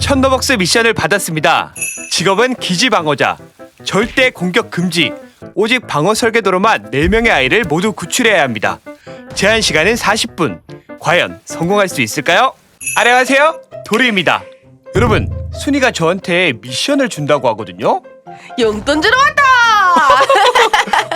천더벅스 미션을 받았습니다. 직업은 기지 방어자. 절대 공격 금지. 오직 방어 설계도로만 4명의 아이를 모두 구출해야 합니다. 제한 시간은 40분. 과연 성공할 수 있을까요? 안녕하세요. 도리입니다. 여러분, 순이가 저한테 미션을 준다고 하거든요. 용돈 주러 왔다.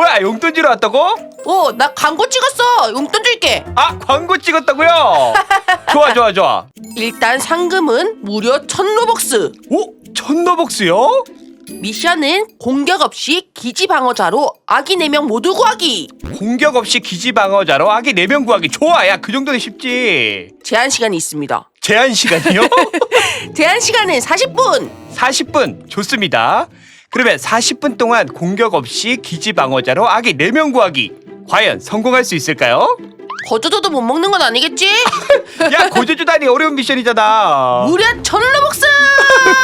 뭐야, 용돈 주러 왔다고? 오, 나 광고 찍었어. 용돈 줄게. 아, 광고 찍었다고요? 좋아, 좋아, 좋아. 일단 상금은 무려 천 로벅스. 오, 천더벅스요? 미션은 공격 없이 기지 방어자로 아기 4명 모두 구하기. 공격 없이 기지 방어자로 아기 4명 구하기. 좋아, 야, 그 정도는 쉽지. 제한 시간이 있습니다. 제한 시간이요? 제한 시간은 40분. 40분 좋습니다. 그러면 40분 동안 공격 없이 기지 방어자로 아기 4명 구하기. 과연 성공할 수 있을까요? 거저줘도 못 먹는 건 아니겠지? 야 고조주다니 어려운 미션이잖아. 무려 천 로벅스.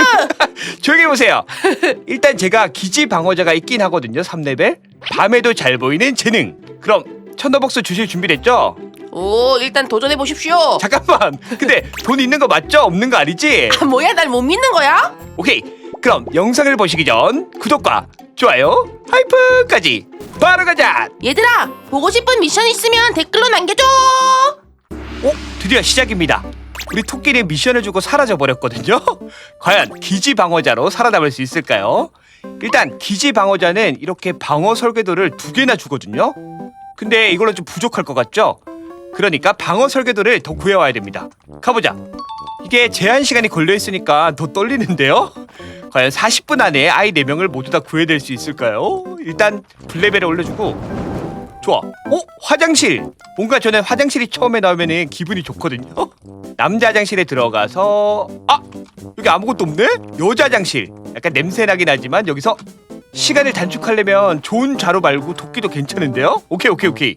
조용히 해보세요. 일단 제가 기지 방어자가 있긴 하거든요. 3레벨. 밤에도 잘 보이는 재능. 그럼 천더벅스 주실 준비됐죠? 오, 일단 도전해 보십시오. 잠깐만. 근데 돈 있는 거 맞죠? 없는 거 아니지? 아, 뭐야, 날 못 믿는 거야? 오케이. 그럼 영상을 보시기 전 구독과 좋아요, 하이프까지 바로 가자. 얘들아, 보고 싶은 미션 있으면 댓글로 남겨줘. 오, 드디어 시작입니다. 우리 토끼는 미션을 주고 사라져 버렸거든요. 과연 기지 방어자로 살아남을 수 있을까요? 일단 기지 방어자는 이렇게 방어 설계도를 두 개나 주거든요. 근데 이걸로 좀 부족할 것 같죠? 그러니까 방어 설계도를 더 구해와야 됩니다. 가보자. 이게 제한 시간이 걸려 있으니까 더 떨리는데요. 과연 40분 안에 아이 4명을 모두 다 구해낼 수 있을까요? 일단 블레벨에 올려주고 좋아. 어? 화장실. 뭔가 저는 화장실이 처음에 나오면은 기분이 좋거든요. 남자 화장실에 들어가서 아 여기 아무것도 없네. 여자 화장실. 약간 냄새 나긴 하지만 여기서 시간을 단축하려면 좋은 자루 말고 토끼도 괜찮은데요? 오케이 오케이 오케이.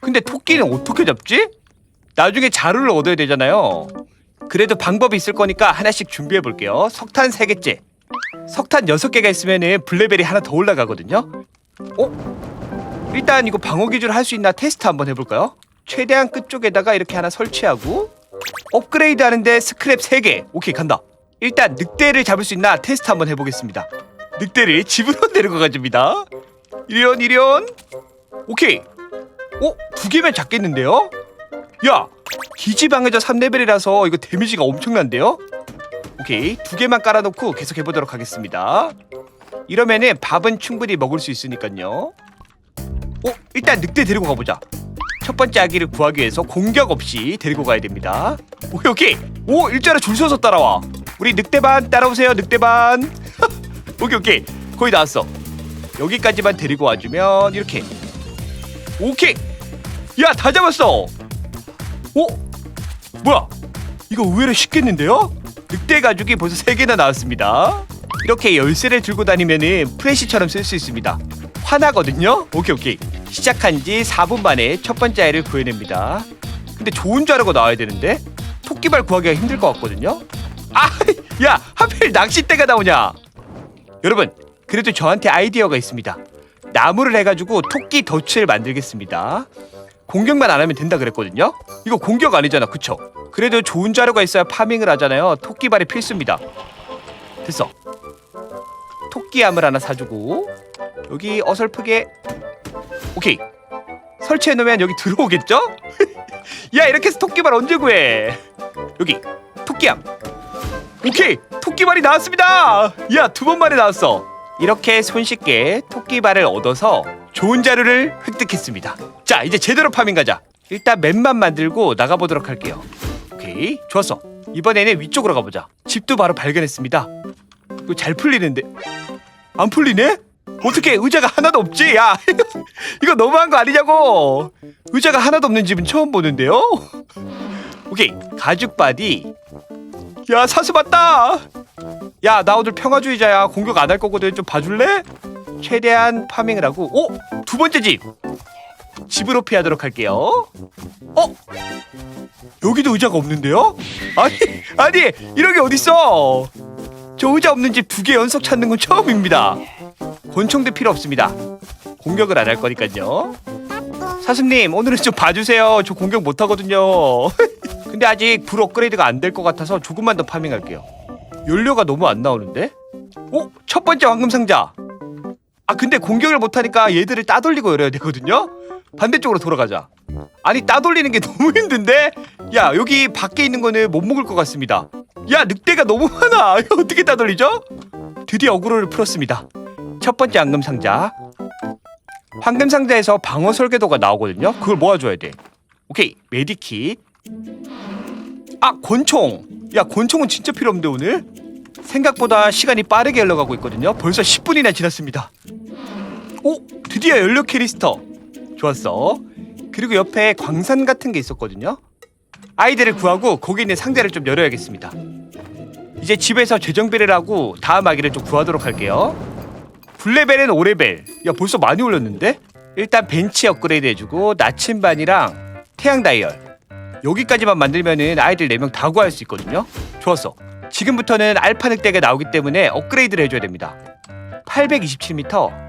근데 토끼는 어떻게 잡지? 나중에 자루를 얻어야 되잖아요. 그래도 방법이 있을 거니까 하나씩 준비해 볼게요. 석탄 3개째. 석탄 6개가 있으면은 블레벨이 하나 더 올라가거든요. 어? 일단 이거 방어 기준을 할수 있나 테스트 한번 해 볼까요? 최대한 끝 쪽에다가 이렇게 하나 설치하고 업그레이드 하는데 스크랩 3개 오케이 간다 일단 늑대를 잡을 수 있나 테스트 한번 해 보겠습니다 늑대를 집으로 데리고 가줍니다 이리온 이리온 오케이 어? 두 개면 잡겠는데요? 야 기지 방해자 3레벨이라서 이거 데미지가 엄청난데요? 오케이 두 개만 깔아놓고 계속 해보도록 하겠습니다 이러면은 밥은 충분히 먹을 수 있으니까요 어, 일단 늑대 데리고 가보자. 첫 번째 아기를 구하기 위해서 공격 없이 데리고 가야 됩니다. 오케이, 오케이. 오, 일자로 줄 서서 따라와. 우리 늑대반 따라오세요, 늑대반. 오케이, 오케이. 거의 나왔어. 여기까지만 데리고 와주면 이렇게. 오케이. 야, 다 잡았어. 오, 뭐야? 이거 의외로 쉽겠는데요? 늑대 가죽이 벌써 세 개나 나왔습니다. 이렇게 열쇠를 들고 다니면은 프레시처럼 쓸 수 있습니다. 화나거든요. 오케이 오케이. 시작한 지 4분 만에 첫 번째 아이를 구해냅니다. 근데 좋은 자료가 나와야 되는데 토끼발 구하기가 힘들 것 같거든요. 아, 야, 하필 낚싯대가 나오냐? 여러분, 그래도 저한테 아이디어가 있습니다. 나무를 해가지고 토끼 덫을 만들겠습니다. 공격만 안 하면 된다 그랬거든요. 이거 공격 아니잖아, 그쵸? 그래도 좋은 자료가 있어야 파밍을 하잖아요. 토끼발이 필수입니다. 됐어. 토끼암을 하나 사주고 여기 어설프게 오케이 설치해 놓으면 여기 들어오겠죠? 야 이렇게 해서 토끼발 언제 구해? 여기 토끼암 오케이 토끼발이 나왔습니다. 야 두 번 만에 나왔어. 이렇게 손쉽게 토끼발을 얻어서 좋은 자료를 획득했습니다. 자 이제 제대로 파밍 가자. 일단 맵만 만들고 나가보도록 할게요. 오케이 좋았어. 이번에는 위쪽으로 가보자. 집도 바로 발견했습니다. 이거 잘 풀리는데 안 풀리네? 어떻게 의자가 하나도 없지? 야 이거 너무한 거 아니냐고 의자가 하나도 없는 집은 처음 보는데요 오케이 가죽 바디 야 사수 봤다 야 나 오늘 평화주의자야 공격 안 할 거거든 좀 봐줄래? 최대한 파밍을 하고 오! 두 번째 집 집으로 피하도록 할게요 어? 여기도 의자가 없는데요? 아니 아니 이런 게 어딨어 저 의자 없는 집 두 개 연속 찾는 건 처음입니다. 권총도 필요 없습니다. 공격을 안 할 거니까요. 사슴님 오늘은 좀 봐주세요. 저 공격 못 하거든요. 근데 아직 불 업그레이드가 안 될 것 같아서 조금만 더 파밍할게요. 연료가 너무 안 나오는데? 오, 첫 번째 황금 상자. 아, 근데 공격을 못 하니까 얘들을 따돌리고 열어야 되거든요. 반대쪽으로 돌아가자. 아니, 따돌리는 게 너무 힘든데? 야, 여기 밖에 있는 거는 못 먹을 것 같습니다. 야, 늑대가 너무 많아. 어떻게 따돌리죠? 드디어 어그로를 풀었습니다. 첫 번째 황금 상자. 황금 상자에서 방어 설계도가 나오거든요. 그걸 모아줘야 돼. 오케이, 메디킷. 아, 권총. 야, 권총은 진짜 필요 없는데 오늘? 생각보다 시간이 빠르게 흘러가고 있거든요. 벌써 10분이나 지났습니다. 오, 드디어 연료 캐리스터. 좋았어. 그리고 옆에 광산 같은 게 있었거든요. 아이들을 구하고 거기 있는 상자를 좀 열어야겠습니다. 이제 집에서 재정비를 하고 다음 아기를 좀 구하도록 할게요. 9레벨은 5레벨. 야, 벌써 많이 올렸는데? 일단 벤치 업그레이드 해주고 나침반이랑 태양 다이얼. 여기까지만 만들면은 아이들 4명 다 구할 수 있거든요. 좋았어. 지금부터는 알파 늑대가 나오기 때문에 업그레이드를 해줘야 됩니다. 827m.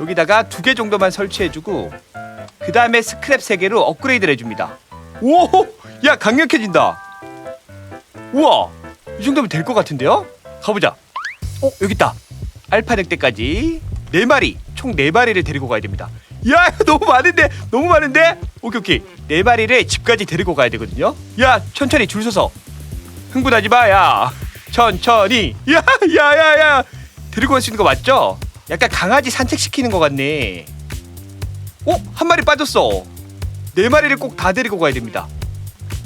여기다가 두 개 정도만 설치해주고 그 다음에 스크랩 3개로 업그레이드를 해줍니다. 오, 야 강력해진다. 우와, 이 정도면 될 것 같은데요? 가보자. 어, 여기 있다. 알파 늑대까지 네 마리, 총 네 마리를 데리고 가야 됩니다. 야, 너무 많은데, 너무 많은데. 오케이, 오케이. 네 마리를 집까지 데리고 가야 되거든요. 야, 천천히 줄 서서. 흥분하지 마, 야. 천천히. 야, 야, 야, 야. 데리고 갈 수 있는 거 맞죠? 약간 강아지 산책시키는 것 같네. 어, 한 마리 빠졌어. 네 마리를 꼭 다 데리고 가야 됩니다.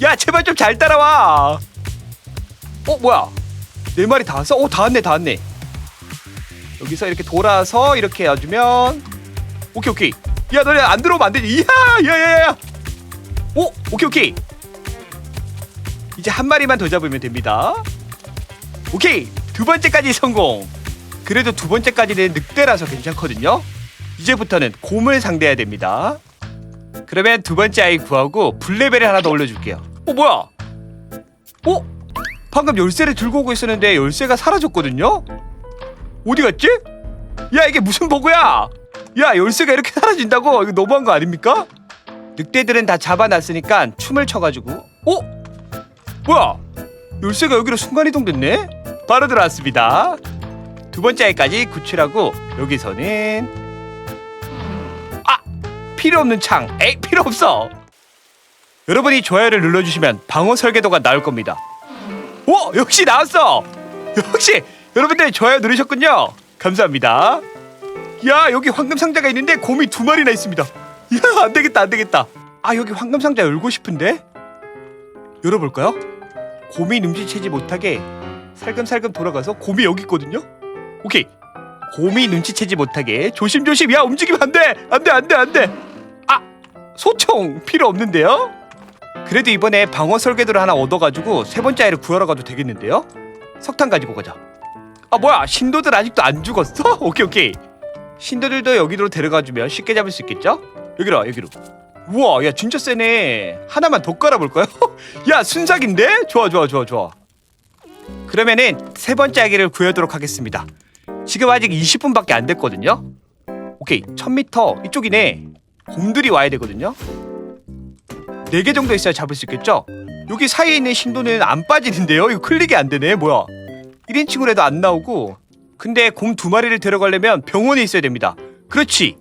야, 제발 좀 잘 따라와. 어, 뭐야? 네 마리 다 왔어? 어, 다 왔네, 다 왔네. 여기서 이렇게 돌아서 이렇게 해주면 오케이 오케이 야 너네 안 들어오면 안 되지 이야 야야야 오 오케이 오케이 이제 한 마리만 더 잡으면 됩니다 오케이 두 번째까지 성공 그래도 두 번째까지는 늑대라서 괜찮거든요 이제부터는 곰을 상대해야 됩니다 그러면 두 번째 아이 구하고 블레벨을 하나 더 올려줄게요 어 뭐야 어 방금 열쇠를 들고 오고 있었는데 열쇠가 사라졌거든요 어디 갔지? 야 이게 무슨 버그야? 야 열쇠가 이렇게 사라진다고? 이거 너무한 거 아닙니까? 늑대들은 다 잡아놨으니까 춤을 춰가지고 어? 뭐야? 열쇠가 여기로 순간이동됐네? 바로 들어왔습니다 두 번째 아이까지 구출하고 여기서는 아! 필요 없는 창 에이 필요 없어 여러분이 좋아요를 눌러주시면 방어 설계도가 나올 겁니다 오! 역시 나왔어! 역시 여러분들 좋아요 누르셨군요. 감사합니다. 야 여기 황금 상자가 있는데 곰이 두 마리나 있습니다. 야 안되겠다 안되겠다. 아 여기 황금 상자 열고 싶은데 열어볼까요? 곰이 눈치채지 못하게 살금살금 돌아가서 곰이 여기 있거든요. 오케이 곰이 눈치채지 못하게 조심조심 야 움직이면 안 돼 안 돼 안 돼 안 돼 아 소총 필요 없는데요? 그래도 이번에 방어 설계도를 하나 얻어가지고 세 번째 아이를 구하러 가도 되겠는데요? 석탄 가지고 가자. 아 뭐야 신도들 아직도 안 죽었어? 오케이 오케이 신도들도 여기로 데려가주면 쉽게 잡을 수 있겠죠? 여기로 여기로 우와 야 진짜 세네 하나만 더 깔아볼까요? 야 순삭인데? 좋아 좋아 좋아 좋아 그러면은 세 번째 아기를 구해도록 하겠습니다 지금 아직 20분밖에 안 됐거든요. 오케이 1000m 이쪽이네. 곰들이 와야 되거든요. 4개 정도 있어야 잡을 수 있겠죠? 여기 사이에 있는 신도는 안 빠지는데요? 이거 클릭이 안 되네 뭐야? 1인칭으로 해도 안 나오고. 근데 곰 두 마리를 데려가려면 병원에 있어야 됩니다. 그렇지.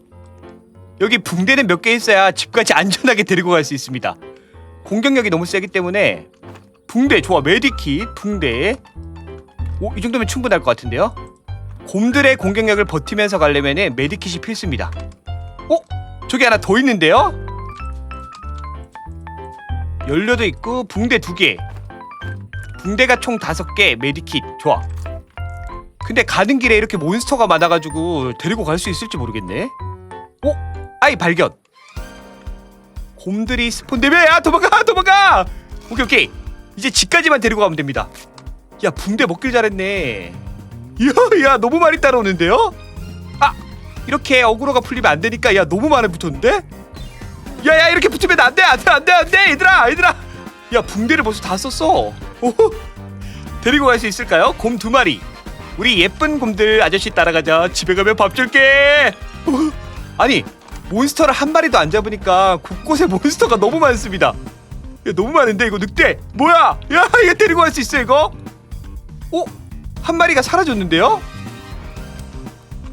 여기 붕대는 몇 개 있어야 집까지 안전하게 데리고 갈 수 있습니다. 공격력이 너무 세기 때문에 붕대 좋아. 메디킷 붕대. 오, 이 정도면 충분할 것 같은데요 곰들의 공격력을 버티면서 가려면 메디킷이 필수입니다. 어? 저기 하나 더 있는데요? 연료도 있고 붕대 두개. 붕대가 총 다섯 개 메디킷. 좋아. 근데 가는 길에 이렇게 몬스터가 많아가지고 데리고 갈 수 있을지 모르겠네. 어? 아이 발견. 곰들이 스폰되면 야 도망가 도망가! 오케이 오케이. 이제 집까지만 데리고 가면 됩니다. 야 붕대 먹길 잘했네 이야 야 너무 많이 따라오는데요? 아 이렇게 어그로가 풀리면 안 되니까 야 너무 많이 붙었는데? 야 야 이렇게 붙으면 안 돼 안 돼 안 돼 안 돼 얘들아 얘들아 야 붕대를 벌써 다 썼어 오호. 데리고 갈 수 있을까요? 곰 두 마리. 우리 예쁜 곰들 아저씨 따라가자. 집에 가면 밥 줄게. 오호. 아니 몬스터를 한 마리도 안 잡으니까 곳곳에 몬스터가 너무 많습니다. 야, 너무 많은데 이거 늑대 뭐야? 야 이거 데리고 갈 수 있어 이거? 어? 한 마리가 사라졌는데요?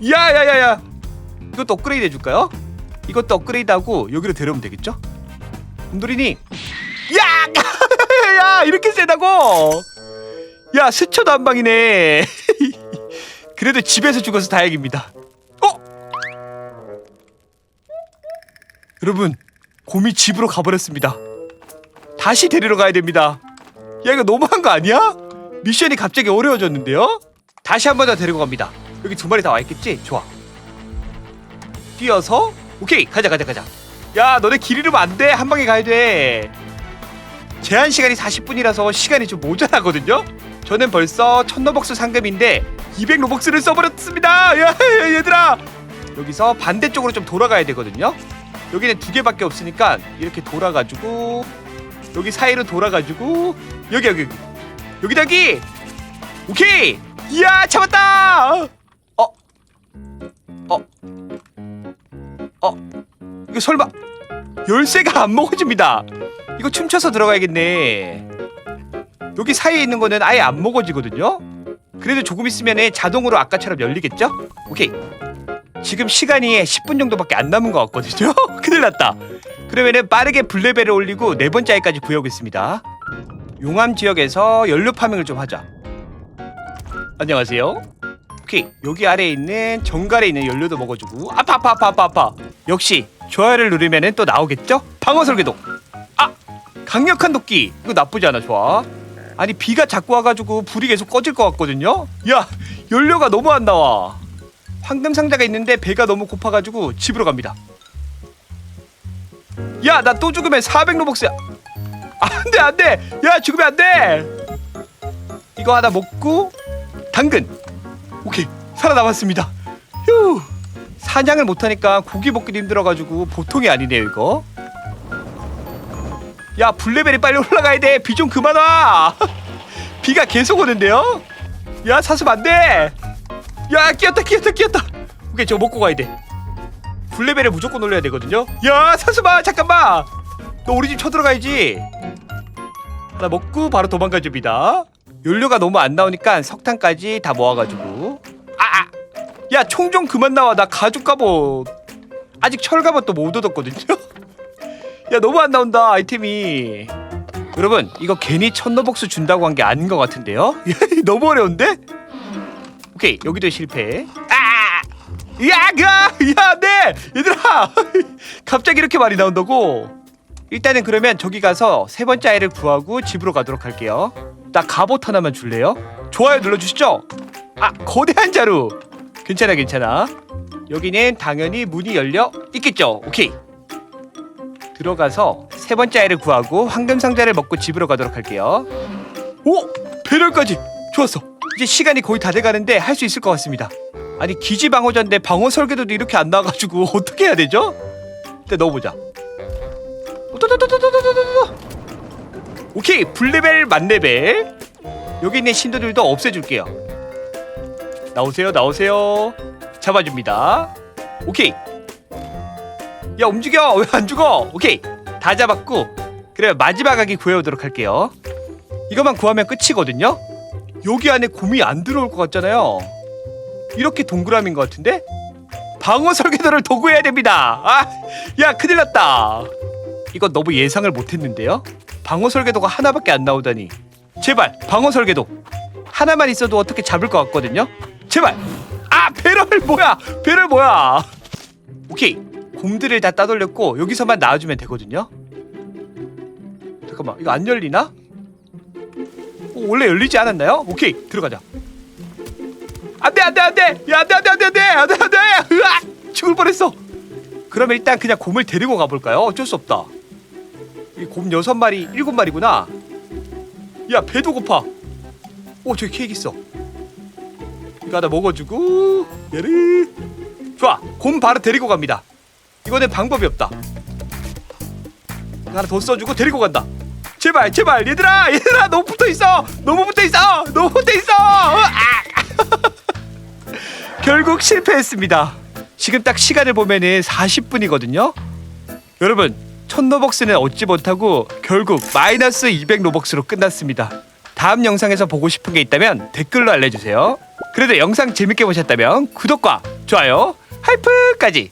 야야야야 이것도 업그레이드 해줄까요? 이것도 업그레이드하고 여기로 데려오면 되겠죠? 곰돌이니 야! 야 이렇게 세다고 야 스쳐도 한 방이네 그래도 집에서 죽어서 다행입니다 어? 여러분 곰이 집으로 가버렸습니다 다시 데리러 가야 됩니다 야 이거 너무한 거 아니야? 미션이 갑자기 어려워졌는데요? 다시 한 번 더 데리고 갑니다. 여기 두 마리 다 와 있겠지? 좋아. 뛰어서 오케이. 가자 가자 가자. 야 너네 길 잃으면 안 돼. 한 방에 가야 돼. 제한 시간이 40분이라서 시간이 좀 모자라거든요? 저는 벌써 1000로벅스 상금인데 200 로벅스를 써버렸습니다. 야 얘들아! 여기서 반대쪽으로 좀 돌아가야 되거든요? 여기는 두 개밖에 없으니까 이렇게 돌아가지고 여기 사이로 돌아가지고 여기 여기 여기 여기다 여기 오케이 이야 잡았다 어 어, 어, 이거 설마 열쇠가 안 먹어집니다. 이거 춤춰서 들어가야겠네. 여기 사이에 있는 거는 아예 안 먹어지거든요. 그래도 조금 있으면 자동으로 아까처럼 열리겠죠? 오케이. 지금 시간이 10분 정도밖에 안 남은 것 같거든요. 큰일 났다. 그러면은 빠르게 블레벨을 올리고 네 번째 아이까지 구해오겠습니다. 용암 지역에서 연료 파밍을 좀 하자. 안녕하세요. 오케이. 여기 아래에 있는 정갈에 있는 연료도 먹어주고. 아파 아파 아파 아파 아파. 역시 좋아요를 누르면은 또 나오겠죠? 방어 설계도 아! 강력한 도끼. 이거 나쁘지 않아 좋아 아니 비가 자꾸 와가지고 불이 계속 꺼질 것 같거든요? 야 연료가 너무 안 나와. 황금 상자가 있는데 배가 너무 고파가지고 집으로 갑니다. 야 나 또 죽으면 400로벅스야 안돼 안돼 야 죽으면 안돼 이거 하나 먹고 당근 오케이 살아남았습니다. 휴 사냥을 못하니까 고기 먹기도 힘들어가지고 보통이 아니네요 이거. 야 블레벨이 빨리 올라가야 돼. 비 좀 그만 와. 비가 계속 오는데요. 야 사슴 안 돼. 야 끼었다 끼었다 끼었다. 오케이 저거 먹고 가야 돼. 블레벨을 무조건 올려야 되거든요. 야 사슴아 잠깐만. 너 우리 집 쳐들어가야지. 하나 먹고 바로 도망가 줍니다. 연료가 너무 안 나오니까 석탄까지 다 모아가지고. 아, 아. 야 총 좀 그만 나와. 나 가죽 갑옷. 아직 철 갑옷도 못 얻었거든요. 야 너무 안 나온다 아이템이. 여러분 이거 괜히 천노복수 준다고 한 게 아닌 것 같은데요? 너무 어려운데? 오케이 여기도 실패. 아! 야가 야네! 얘들아! 갑자기 이렇게 많이 나온다고 일단은 그러면 저기 가서 세 번째 아이를 구하고 집으로 가도록 할게요 나 갑옷 하나만 줄래요? 좋아요 눌러주시죠. 아 거대한 자루. 괜찮아 괜찮아. 여기는 당연히 문이 열려 있겠죠. 오케이. 들어가서 세 번째 아이를 구하고 황금 상자를 먹고 집으로 가도록 할게요. 오 배럴까지 좋았어. 이제 시간이 거의 다 돼가는데 할 수 있을 것 같습니다. 아니 기지 방어자인데 방어 설계도도 이렇게 안 나와가지고 어떻게 해야 되죠? 일단 넣어보자. 오케이 블레벨 만레벨. 여기 있는 신도들도 없애줄게요. 나오세요 나오세요. 잡아줍니다. 오케이. 야 움직여. 왜 안 죽어? 오케이. 다 잡았고 그래 마지막 아기 구해오도록 할게요. 이것만 구하면 끝이거든요. 여기 안에 곰이 안 들어올 것 같잖아요. 이렇게 동그라미인 것 같은데? 방어 설계도를 도구해야 됩니다. 아야 큰일 났다 이거 너무 예상을 못했는데요. 방어 설계도가 하나밖에 안 나오다니. 제발 방어 설계도. 하나만 있어도 어떻게 잡을 것 같거든요. 제발! 아 배럴 뭐야? 배럴 뭐야? 오케이. 곰들을 다 따돌렸고 여기서만 나와주면 되거든요. 잠깐만 이거 안 열리나? 어, 원래 열리지 않았나요? 오케이 들어가자. 안돼 안돼 안돼! 야 안돼 안돼 안돼 안돼! 안돼 안돼! 으악! 죽을 뻔했어! 그럼 일단 그냥 곰을 데리고 가볼까요? 어쩔 수 없다. 이 곰 여섯 마리, 일곱 마리구나. 야 배도 고파. 오 저기 케이크 있어. 이거 하나 먹어주고 야르. 좋아, 곰 바로 데리고 갑니다. 이거는 방법이 없다. 하나 더 써주고 데리고 간다. 제발, 제발, 얘들아, 얘들아, 너무 붙어 있어, 너무 붙어 있어, 너무 붙어 있어. 아! 결국 실패했습니다. 지금 딱 시간을 보면은 40분이거든요. 여러분, 1000로벅스는 얻지 못하고 결국 마이너스 200 로벅스로 끝났습니다. 다음 영상에서 보고 싶은 게 있다면 댓글로 알려주세요. 그래도 영상 재밌게 보셨다면 구독과 좋아요, 하이프까지